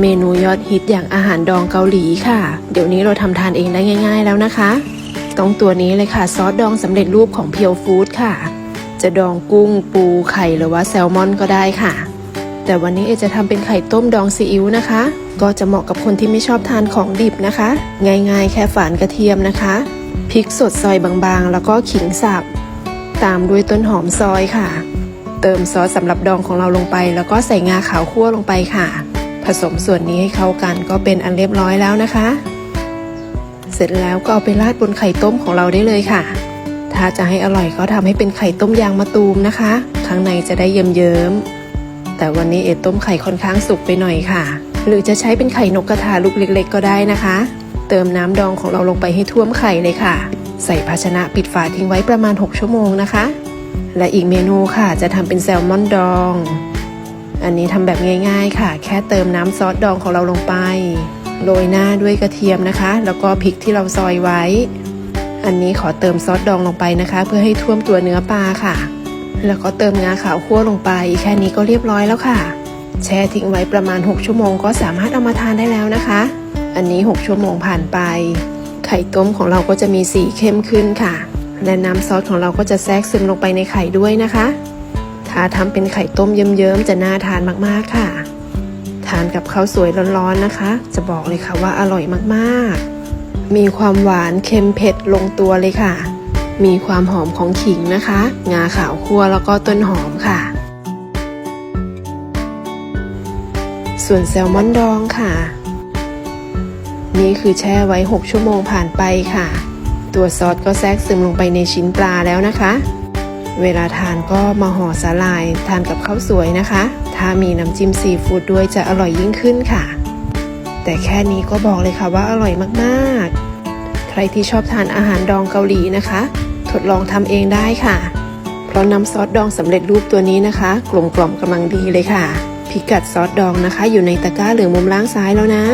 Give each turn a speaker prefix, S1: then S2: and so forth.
S1: เมนูยอดฮิตอย่างอาหารดองเกาหลีค่ะ เดี๋ยวนี้เราทำทานเองได้ง่าย ๆ แล้วนะคะ ต้องตัวนี้เลยค่ะซอสดองสำเร็จรูปของเพียวฟู้ดค่ะ จะดองกุ้งปูไข่หรือว่าแซลมอนก็ได้ค่ะ แต่วันนี้เอจะทำเป็นไข่ต้มดองซีอิ๊วนะคะ ก็จะเหมาะกับคนที่ไม่ชอบทานของดิบนะคะ ง่ายๆ แค่ฝานกระเทียมนะคะพริกสดซอยบางๆ แล้วก็ขิงสับตามด้วยต้นหอมซอยค่ะ เติมซอสสำหรับดองของเราลงไป แล้วก็ใส่งาขาวคั่วลงไปค่ะ ผสมส่วนนี้ให้เข้ากันก็เป็นอันเรียบร้อยแล้วนะคะ เสร็จแล้วก็เอาไปราดบนไข่ต้มของเราได้เลยค่ะ ถ้าจะให้อร่อยก็ทำให้เป็นไข่ต้มยางมะตูมนะคะ ข้างในจะได้เยิ้มๆแต่วันนี้เอต้มไข่ค่อนข้างสุกไปหน่อยค่ะ หรือจะใช้เป็นไข่นกกระทาลูกเล็ก ๆ ก็ได้นะคะ เติมน้ำดองของเราลงไปให้ท่วมไข่เลยค่ะ ใส่ภาชนะปิดฝาทิ้งไว้ประมาณ 6 ชั่วโมงนะคะ และอีกเมนูค่ะจะทำเป็นแซลมอนดอง อันนี้ทำแบบง่ายๆค่ะ แค่เติมน้ำซอสดองของเราลงไป โรยหน้าด้วยกระเทียมนะคะ แล้วก็พริกที่เราซอยไว้ อันนี้ขอเติมซอสดองลงไปนะคะ เพื่อให้ท่วมตัวเนื้อปลาค่ะ แล้วก็เติมงาขาวคั่วลงไป แค่นี้ก็เรียบร้อยแล้วค่ะ แช่ทิ้งไว้ประมาณ 6 ชั่วโมงก็สามารถเอามาทานได้แล้วนะคะ อันนี้ 6 ชั่วโมงผ่านไป ไข่ต้มของเราก็จะมีสีเข้มขึ้นค่ะ และน้ำซอสของเราก็จะแทรกซึมลงไปในไข่ด้วยนะคะ ถ้าทำเป็นไข่ต้มเยิ้มๆจะน่าทานมากๆค่ะ ทานกับข้าวสวยร้อนๆนะคะ จะบอกเลยค่ะว่าอร่อยมากๆ มีความหวานเค็มเผ็ดลงตัวเลยค่ะ มีความหอมของขิงนะคะ งาขาวคั่วแล้วก็ต้นหอมค่ะ ส่วนแซลมอนดองค่ะ นี่คือแช่ไว้ 6 ชั่วโมงผ่านไปค่ะ ตัวซอสก็แทรกซึมลงไปในชิ้นปลาแล้วนะคะ เวลาทานก็มาห่อสาลายทานกับข้าวสวยนะคะ ถ้ามีน้ำจิ้มซีฟู้ดด้วยจะอร่อยยิ่งขึ้นค่ะ แต่แค่นี้ก็บอกเลยค่ะว่าอร่อยมากๆ ใครที่ชอบทานอาหารดองเกาหลีนะคะ ทดลองทำเองได้ค่ะ เพราะน้ำซอสดองสำเร็จรูปตัวนี้นะคะ กลมกล่อมกำลังดีเลยค่ะ พิกัดซอสดองนะคะ อยู่ในตะกร้าเหลืองมุมล่างซ้ายแล้วนะ